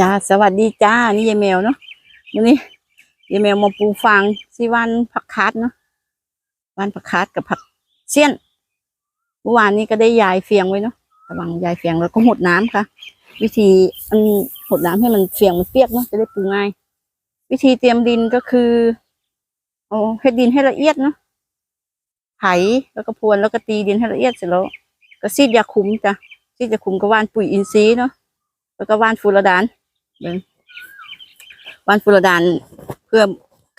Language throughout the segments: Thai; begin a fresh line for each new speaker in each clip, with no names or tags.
จ้าสวัสดีจ้า นี่ยายแมวเนาะวันนี้ยายแมวมาปูฟางสิวันผักคาดเนาะวันผักคาดกับผักเสี้ยนเมื่อวานนี้ก็ได้ยายเฟียงไว้เนาะระวังยายเฟียงแล้วก็หดน้ำค่ะ วิธีอันหดน้ำให้มันเฟียงมันเปียกเนาะจะได้ปูง่าย วิธีเตรียมดินก็คือเอาให้ดินให้ละเอียดเนาะไถแล้วก็พรวนแล้วก็ตีดินให้ละเอียดเสร็จแล้วก็ซีดยาคุมจ้ะซีดยาคุมก็ว่านปุ๋ยอินทรีย์เนาะแล้วก็ว่านฟูรดาน เบิ่งวานฟูรดานเพื่อ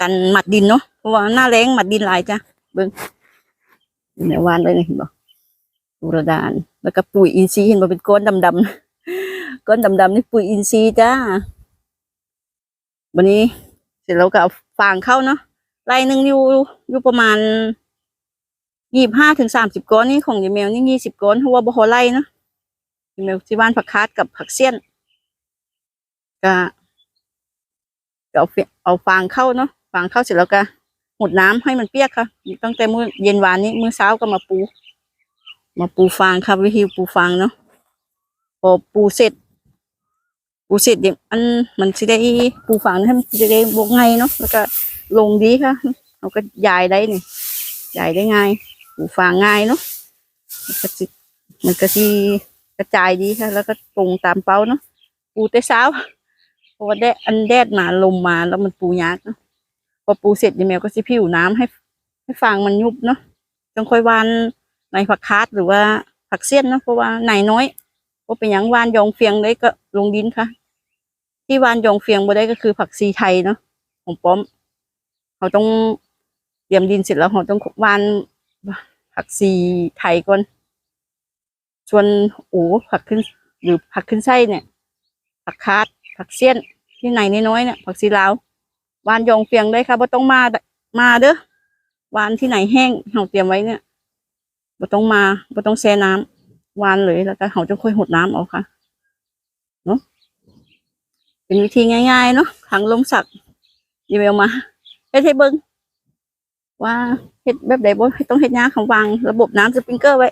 กันหมัดดินเนาะเพราะว่าหน้าแรงหมัดดินหลายจ้ะเบิ่งเนี่ยวานเลยเห็นบ่ฟูรดาน แล้วก็ปุ๋ยอินทรีย์เห็นบ่เป็นก้อนดำๆก้อนดำๆนี่ปุ๋ยอินทรีย์จ้าวันนี้เสร็จแล้วก็เอาฟางเข้าเนาะไร่หนึ่งอยู่อยู่ประมาณยี่บห้าถึงสามสิบก้อนนี่ของยายแมวนี่ยี่สิบก้อนเพราะว่าบ่พอไร่เนาะยายแมวที่บ้านผักคาดกับผักเสี้ยน ก็เอาเฟเอาฟางเข้าเนาะฟางเข้าเสร็จแล้วก็หดน้ำให้มันเปียกค่ะตั้งแต่มื้อเย็นวานนี้มื้อเช้าก็มาปู มาปูฟางค่ะวิธีปูฟางเนาะพอปูเสร็จ ปูเสร็จเดี๋ยวอันมันสิได้ปูฟางให้มันสิได้บกไงเนาะแล้วก็ลงดีค่ะเราก็ยายได้นี่ยายได้ง่ายปูฟางง่ายเนาะมันก็สิมันก็สิกระจายดีค่ะ แล้วก็ตรงตามเป้าเนาะปูแต่เช้า เพราะว่าแดดอันแดดมาลมมาแล้วมันปูยากเนอะพอปูเสร็จยายแมวก็สิผิวน้ำให้ ให้ฟางมันยุบเนาะจังค่อยวานในผักคาดหรือว่าผักเสี้ยนเนาะเพราะว่าไหนน้อยเพราะเป็นหยังวานยองเฟียงได้ก็ลงดินค่ะ ที่วานยองเฟียงบ่ได้ก็คือผักซีไทยเนาะของป้อมเขาต้องเตรียมดินเสร็จแล้วเขาต้องวานผักซีไทยก่อนส่วนโอ้ผักขึ้นหรือผักขึ้นไส้เนี่ยผักคาด ผักเสี้ยนที่ไหนน้อยๆเนี่ยผักซีลาววานยองเฟียงได้ค่ะบ่ต้องมามาเด้อวานที่ไหนแห้งเราเตรียมไว้เนี่ยบ่ต้องมาบ่ต้องแช่น้ำวานเลยแล้วก็เขาจะค่อยหดน้ำเอาค่ะเนาะเป็นวิธีง่าย ๆ เนาะทางลมสักยีเมลมาเฮ็ดให้เบิ่งว่าเฮ็ดแบบใดบ่ต้องเฮ็ดยาของวางระบบน้ำสปริงเกอร์ไว้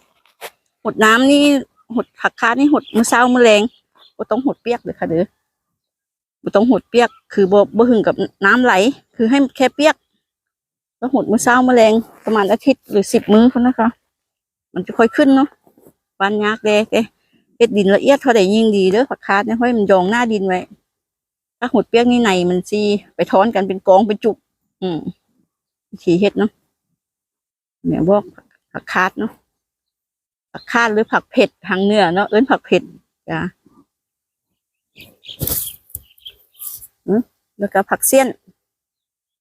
หดน้ำนี่หดผักคานี่หดมื้อเช้ามื้อแลงบ่ต้องหดเปียกเลยค่ะเด้อ ต้องหดเปียก คือบ่บ่หึงกับน้ำไหล คือให้แค่เปียก แล้วหดมื้อเช้ามื้อแรงประมาณอาทิตย์หรือสิบมื้อพุ่นนะคะ มันจะค่อยขึ้นเนาะวานยากแดเด้เฮ็ดดินละเอียดเท่าใดยิ่งดีเด้อผักคาดเนี่ยให้มันยองหน้าดินไว้ถ้าหดเปียกนี่ในมันสิไปท้อนกันเป็นกองเป็นจุก อืมทีเฮ็ดเนาะแม่บอกผักคาดเนาะผักคาดหรือผักเผ็ดทางเนื้อเนาะเอิ้นผักเผ็ดจ้ะ แล้วก็ผักเสี้ยน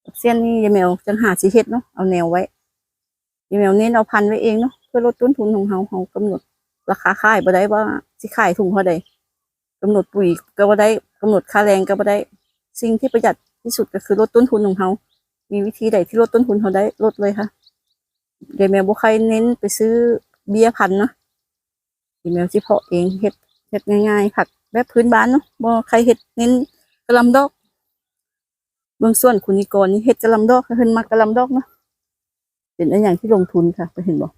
ผักเสี้ยนนี่ยายแมวจังหาสิเฮ็ดเนาะเอาแนวไว้ยายแมวเน้นเอาพันไว้เองเนาะเพื่อลดต้นทุนของเฮาเฮากำหนด ราคาขายบ่ได้ว่าสิขายถุงเท่าใดกำหนดปุ๋ยก็บ่ได้กำหนดค่าแรงก็บ่ได้ สิ่งที่ประหยัดที่สุดก็คือลดต้นทุนของเฮามีวิธีใดที่ลดต้นทุนเฮาได้ลดเลยค่ะยายแมวบ่ใครเน้นไปซื้อเบี้ยพันเนาะยายแมวสิเพาะเองเฮ็ดเฮ็ดง่ายๆ ผักแบบพื้นบ้านเนาะบ่ใครเฮ็ดเน้นกระลำดอก บื้องส่วนคุณนิกรนี่เฮ็ดกระลำดอกเพิ่นมากระลำดอกเนาะเป็นอันอย่างที่ลงทุนค่ะไปเห็นบอก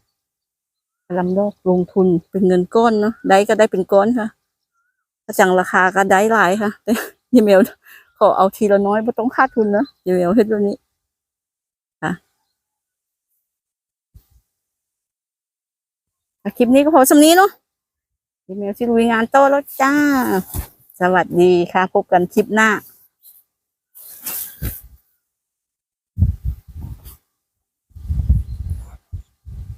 กระลำดอกลงทุนเป็นเงินก้อนเนาะได้ก็ได้เป็นก้อนค่ะถ้าจังราคาก็ได้หลายค่ะแต่ยายแมวขอเอาทีละน้อยไม่ต้องขาดทุนนะยายแมวเฮ็ดแบบนี้ค่ะคลิปนี้ก็พอสำนี้เนาะยายแมวที่ลุยงานโตแล้วจ้า สวัสดีค่ะ พบกันคลิปหน้า